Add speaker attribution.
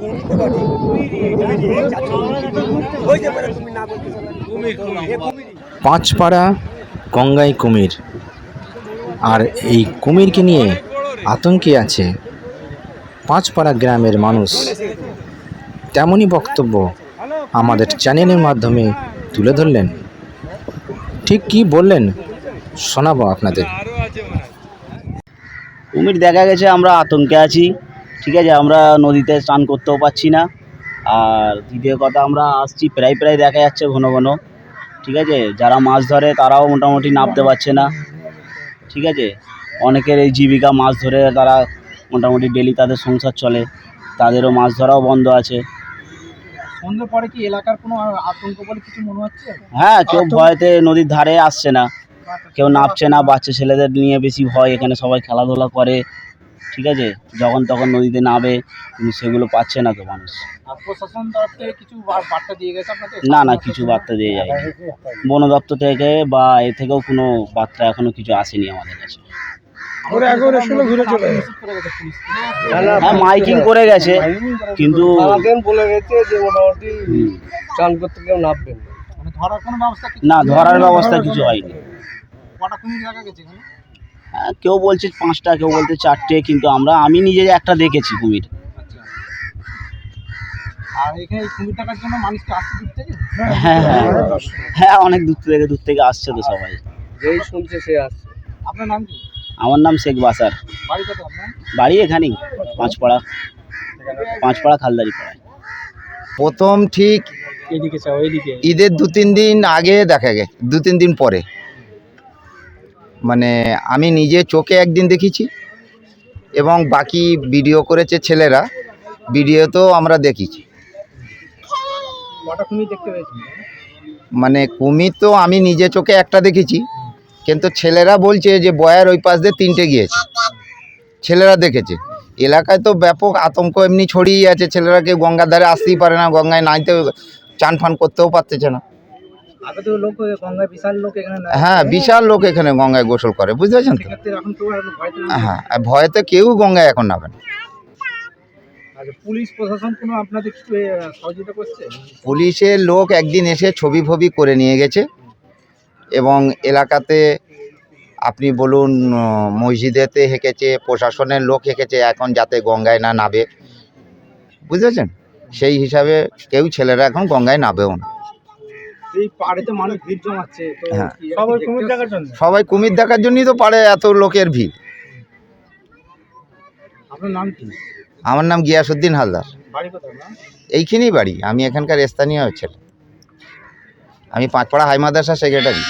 Speaker 1: কুমি
Speaker 2: পাঁচপাড়া গঙ্গাই কুমির। আর এই কুমিরকে নিয়ে আতঙ্কে আছে পাঁচপাড়া গ্রামের মানুষ। তেমনই বক্তব্য আমাদের চ্যানেলের মাধ্যমে তুলে ধরলেন। ঠিক কি বললেন শোনাবো আপনাদের।
Speaker 3: কুমির দেখা গেছে, আমরা আতঙ্কে আছি। ঠিক আছে আমরা নদীতে স্নান করতেও পারছি না। আর দ্বিতীয় কথা আমরা আসছি প্রায় প্রায় দেখা যাচ্ছে ঘন ঘন। ঠিক আছে যারা মাছ ধরে তারাও মোটামুটি নামতে পারছে না। ঠিক আছে অনেকের এই জীবিকা মাছ ধরে তারা মোটামুটি ডেলি তাদের সংসার চলে। তাদেরও মাছ ধরাও বন্ধ আছে।
Speaker 1: সন্ধ্যে পরে কি এলাকার কোনো আতঙ্ক বলে কিছু মনে হচ্ছে?
Speaker 3: হ্যাঁ কেউ ভয়তে নদীর ধারে আসছে না। কেউ নামছে না বাচ্চা ছেলেদের নিয়ে বেশি ভয়। এখানে সবাই খেলাধুলা করে। ঠিক আছে? যখন তখন নদীতে নামে কিন্তু সেগুলো পাচ্ছে না তো মানুষ। না না কিছু বার্তা দিয়ে যায় বন দপ্তর থেকে বা এ থেকেও কোনো বার্তা এখনও কিছু আসেনি আমাদের কাছে। হ্যাঁ মাইকিং করে গেছে কিন্তু
Speaker 1: বলে গেছে যে মোটামুটি চান করতে কেউ নামবেন মানে ধরার ব্যবস্থা কিছু
Speaker 3: না ধরার ব্যবস্থা কিছু হয়নি। কেউ বলছে পাঁচটা কেউ বলছে চারটে কিন্তু আমরা আমি নিজে একটা দেখেছি কুমির।
Speaker 1: আচ্ছা।
Speaker 3: হ্যাঁ হ্যাঁ হ্যাঁ অনেক দূর থেকে দূর থেকে আসছে তো সবাই।
Speaker 1: যেই শুনছে সে আসছে। আপনার নাম কি?
Speaker 3: আমার নাম শেখ বাসার।
Speaker 1: বাড়ি
Speaker 3: এখানেই পাঁচপাড়া। পাঁচপাড়া খালদারি পাড়ায়
Speaker 4: প্রথম ঠিক
Speaker 1: এদিকে চাও এদিকে
Speaker 4: ঈদের দু তিন দিন আগে দেখা গে দু তিন দিন পরে। মানে আমি নিজে চোখে একদিন দেখেছি এবং বাকি ভিডিও করেছে ছেলেরা ভিডিওতেও আমরা দেখেছি। মানে কুমির তো আমি নিজে চোখে একটা দেখেছি কিন্তু ছেলেরা বলছে যে বয়ার ওই পাশ দিয়ে তিনটে গিয়েছে। ছেলেরা দেখেছে। এলাকায় তো ব্যাপক আতঙ্ক এমনি ছড়িয়ে আছে। ছেলেরা কেউ গঙ্গার ধারে আসতেই পারে না গঙ্গায় নাইতে চান ফান করতেও পারতেছে না। হ্যাঁ বিশাল লোক এখানে গঙ্গায় গোসল করে বুঝতে পারছেন তো?
Speaker 1: সেক্ষেত্রে আর ভয় তো
Speaker 4: হ্যাঁ ভয়েতে কেউ গঙ্গায় এখন নামে না।
Speaker 1: পুলিশ প্রশাসন কোনো আপনাদের কিছু সহযোগিতা করছে?
Speaker 4: পুলিশের লোক একদিন এসে ছবি ফবি করে নিয়ে গেছে এবং এলাকাতে আপনি বলুন মসজিদেতে হেঁকেছে প্রশাসনের লোক হেঁকেছে এখন যাতে গঙ্গায় না নাবে বুঝেছেন? সেই হিসাবে কেউ ছেলেরা এখন গঙ্গায় নাবেও না। হ্যাঁ।
Speaker 1: সবাই কুমির দেখার
Speaker 4: সবাই কুমির দেখার জন্যই তো পারে এত লোকের ভিড়।
Speaker 1: আপনার নাম কি?
Speaker 4: আমার নাম গিয়াসুদ্দিন হালদার।
Speaker 1: বাড়ি কোথায় না
Speaker 4: এইখানেই বাড়ি আমি এখানকার স্থানীয় ছেলে। আমি পাঁচপাড়া হাই মাদ্রাসা সেক্রেটারি